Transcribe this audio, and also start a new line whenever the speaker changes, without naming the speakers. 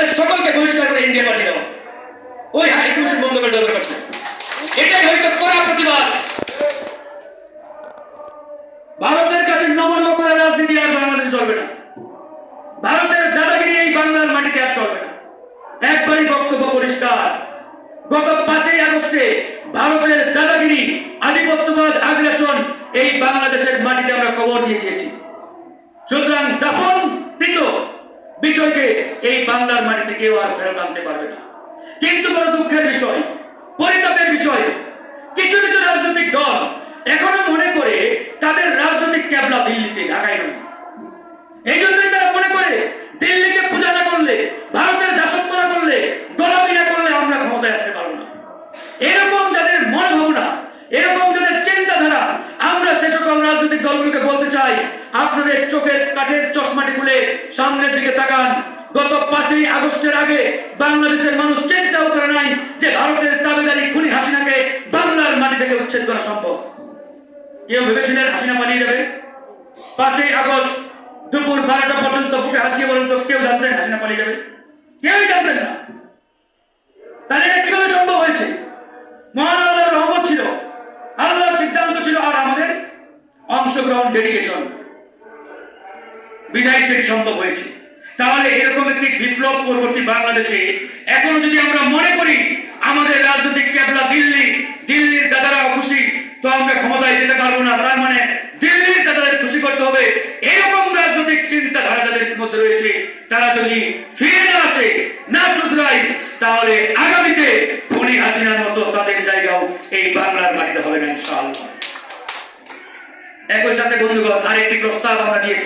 তাদের সকলকে বহিষ্কার করে ইন্ডিয়া পাঠিয়ে দেওয়া ওই হাই কমিশন বন্ধ করে দেওয়ার করছে এটাই হয়তো কড়া প্রতিবাদ।
ভারতের কাছে নমনম করে রাজনীতি আর বাংলাদেশে চলবে না। ভারতের দাদাগিরি এই বাংলার মাটিতে আর চলবে না। একবারই বক্তব্য পরিষ্কার। গত পাঁচই আগস্টে ভারতের দাদাগিরি, আধিপত্যবাদ, আগ্রাসন এই বাংলাদেশের মাটিতে আমরা কবর দিয়ে বিষয়কে এই বাংলার মাটিতে কেউ আর ফেরত আনতে পারবে না। কিন্তু বড় দুঃখের বিষয়, পরিতাপের বিষয়, কিছু কিছু রাজনৈতিক দল এখনও মনে করে তাদের রাজনৈতিক ক্যাবলা দিল্লিতে, ঢাকায় নয়। এই জন্যই তারা মনে করে দিল্লিকে পূজা না করলে ভারতের দাসত্ব না করলে গোলামি না করলে আমরা ক্ষমতায় আসতে পারব না এরকম যাদের মনোভাবনা এরকম যাদের চিন্তাধারা আমরা সে সকল রাজনৈতিক দলগুলোকে বলতে চাই, আপনাদের চোখের কাঠের চশমাটি খুলে সামনের দিকে তাকান। গত পাঁচই আগস্টের আগে বাংলাদেশের মানুষ চিন্তাও করে নাই যে ভারতের দাবিদারি খুনি হাসিনাকে বাংলার মাটি থেকে উচ্ছেদ করা সম্ভব। কেউ ভেবেছিলেন হাসিনা পালিয়ে যাবে? পাঁচই আগস্ট দুপুর বারোটা পর্যন্ত বুকে হাত দিয়ে বলুন তো, কেউ জানতেন হাসিনা পালিয়ে যাবে? কেউই জানতেন না। অংশগ্রহণ ডেডিকেশন বিধায় সেটি সম্ভব হয়েছে। তাহলে এরকম একটি বিপ্লব পরবর্তী বাংলাদেশে এখনও যদি আমরা মনে করি আমাদের রাজনৈতিক ক্যাবলা দিল্লি, দিল্লির দাদারা খুশি, তো আমরা ক্ষমতায় যেতে পারব না। তার মানে দিল্লির দাদাদের খুশি করতে হবে। এরকম রাজনৈতিক চিন্তাধারা যাদের মধ্যে রয়েছে, তারা যদি ফিরে না আসে, না শুধরায়, তাহলে আগামীতে খনি হাসিনার মতো তাদের জায়গাও এই বাংলার মাটিতে হবে না ইনশাআল্লাহ। একই সাথে বন্ধুগণ আরেকটি প্রস্তাব আমরা দিয়েছি।